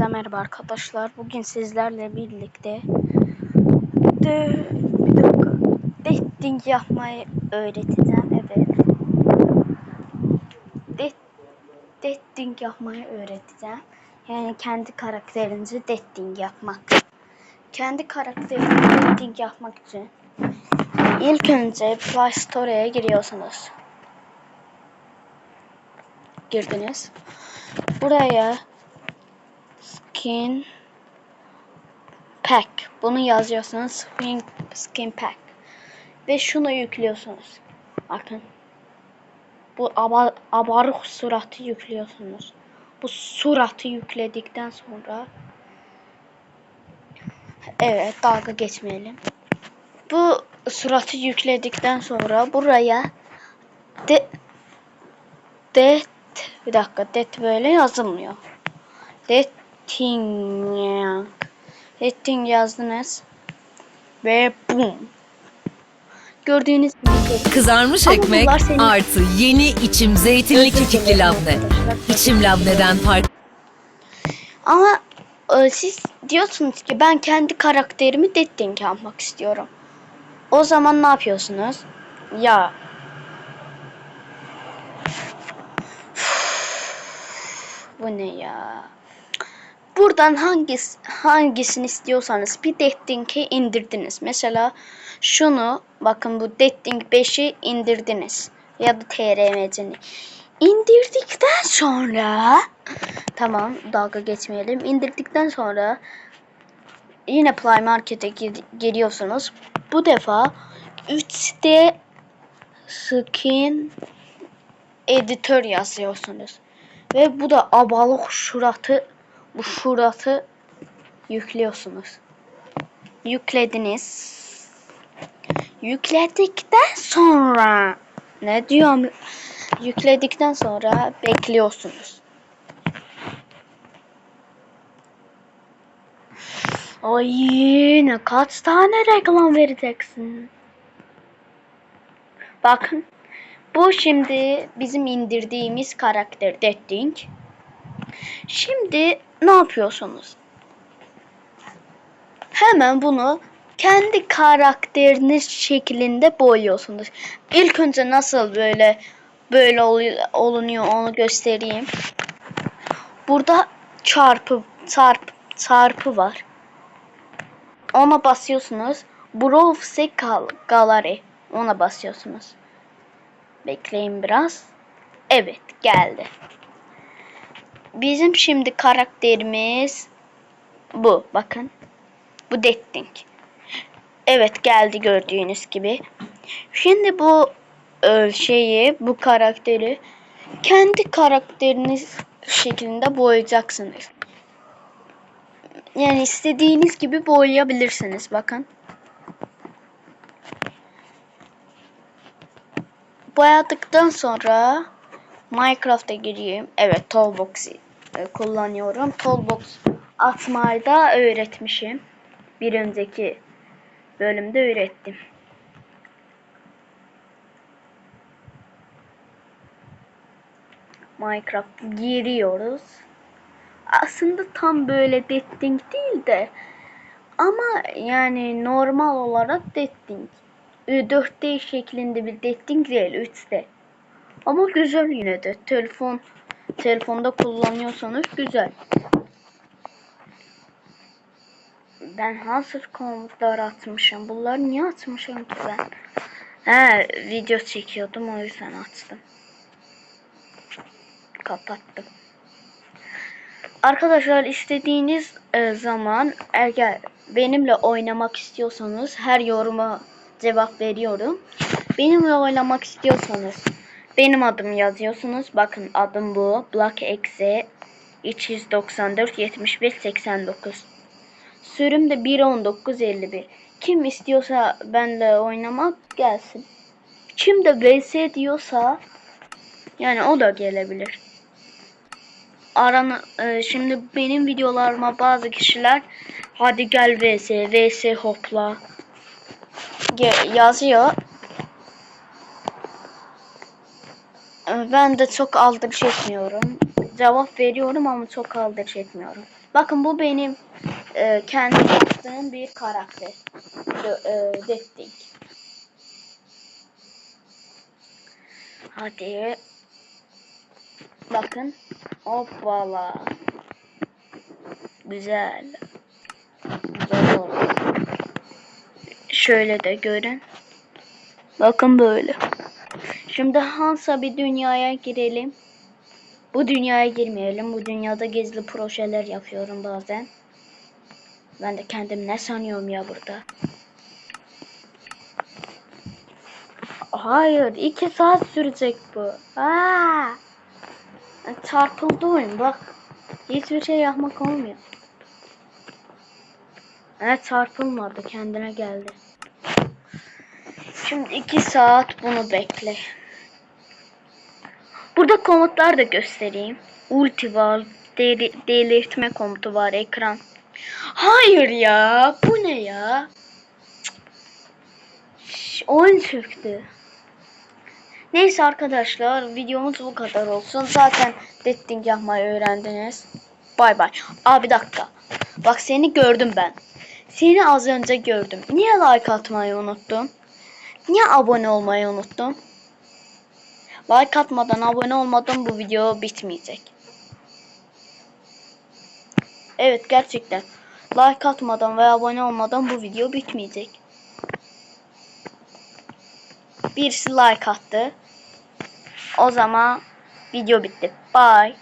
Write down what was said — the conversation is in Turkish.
Hepinize merhaba arkadaşlar. Bugün sizlerle birlikte de, bir dakika. Dating yapmayı öğreteceğim. Evet. De, dating yapmayı öğreteceğim. Yani kendi karakterinizi dating yapmak. Kendi karakterinizi dating yapmak için ilk önce Play Store'ya giriyorsunuz. Girdiniz. Buraya skin pack. Bunu yazıyorsunuz. Skin, skin pack. Ve şunu yüklüyorsunuz. Bakın. Bu aba, abarık suratı yüklüyorsunuz. Bu suratı yükledikten sonra Evet dalga geçmeyelim. Bu suratı yükledikten sonra buraya de det bir dakika det böyle yazılmıyor. Dating. Dating yazdınız. Ve boom. Gördüğünüz gibi. Kızarmış Ama ekmek artı yeni içim zeytinli kekikli labne. İçim labneden farklı. Ama e, siz diyorsunuz ki ben kendi karakterimi dating yapmak istiyorum. O zaman ne yapıyorsunuz? Ya bu ne ya? Buradan hangisi, hangisini istiyorsanız bir dating'i indirdiniz. Mesela şunu bakın bu dating 5'i indirdiniz. Ya da TRMC'ni. İndirdikten sonra tamam dalga geçmeyelim. İndirdikten sonra yine Play Market'e gir- giriyorsunuz. Bu defa 3D Skin Editor yazıyorsunuz. Ve bu da abalık şuratı bu şuratı yüklüyorsunuz. Yüklediniz. Yükledikten sonra ne diyorum? Yükledikten sonra bekliyorsunuz. Ay ne kaç tane reklam vereceksin? Bakın. Bu şimdi bizim indirdiğimiz karakter Dating. Şimdi ne yapıyorsunuz? Hemen bunu kendi karakteriniz şeklinde boyuyorsunuz. İlk önce nasıl böyle böyle olunuyor onu göstereyim. Burada çarpı çarp çarpı var. Ona basıyorsunuz. Browse Gal- Gallery. Ona basıyorsunuz. Bekleyin biraz. Evet geldi. Bizim şimdi karakterimiz bu. Bakın. Bu dating. Evet geldi gördüğünüz gibi. Şimdi bu e, şeyi, bu karakteri kendi karakteriniz şeklinde boyayacaksınız. Yani istediğiniz gibi boyayabilirsiniz. Bakın. Boyadıktan sonra Minecraft'a gireyim. Evet, Toolbox'ı e, kullanıyorum. Toolbox atmayı da öğretmişim. Bir önceki bölümde öğrettim. Minecraft giriyoruz. Aslında tam böyle dating değil de ama yani normal olarak dating. 4D şeklinde bir dating değil 3D. Ama güzel yine de. Telefon telefonda kullanıyorsanız güzel. Ben hazır komutlar atmışım. Bunları niye atmışım ki ben? He video çekiyordum o yüzden açtım. Kapattım. Arkadaşlar istediğiniz e, zaman eğer benimle oynamak istiyorsanız her yoruma cevap veriyorum. Benimle oynamak istiyorsanız benim adım yazıyorsunuz. Bakın adım bu. Black Exe 394 75 89. Sürüm de 1.19.51. Kim istiyorsa benle oynamak gelsin. Kim de vs diyorsa yani o da gelebilir. Aran e, şimdi benim videolarıma bazı kişiler hadi gel vs vs hopla yazıyor. Ben de çok aldırış etmiyorum. cevap veriyorum ama çok aldırış etmiyorum. Bakın bu benim e, kendi yaptığım bir karakter. E, Detting. Hadi. Bakın. Hoppala. Güzel. Güzel oldu. Şöyle de görün. Bakın böyle. Şimdi Hansa bir dünyaya girelim. Bu dünyaya girmeyelim. Bu dünyada gizli projeler yapıyorum bazen. Ben de kendim ne sanıyorum ya burada. Hayır, iki saat sürecek bu. Aa! Çarpıldı bak. Hiçbir şey yapmak olmuyor. Evet çarpılmadı, kendine geldi. Şimdi iki saat bunu bekle. Burada komutlar da göstereyim. Ulti var, deli- delirtme komutu var, ekran. Hayır ya, bu ne ya? Oyun çöktü. Neyse arkadaşlar videomuz bu kadar olsun. Zaten detting yapmayı öğrendiniz. Bay bay. Aa bir dakika. Bak seni gördüm ben. Seni az önce gördüm. Niye like atmayı unuttun? Niye abone olmayı unuttun? Like atmadan, abone olmadan bu video bitmeyecek. Evet gerçekten. Like atmadan ve abone olmadan bu video bitmeyecek. Birisi like attı. O zaman video bitti. Bye.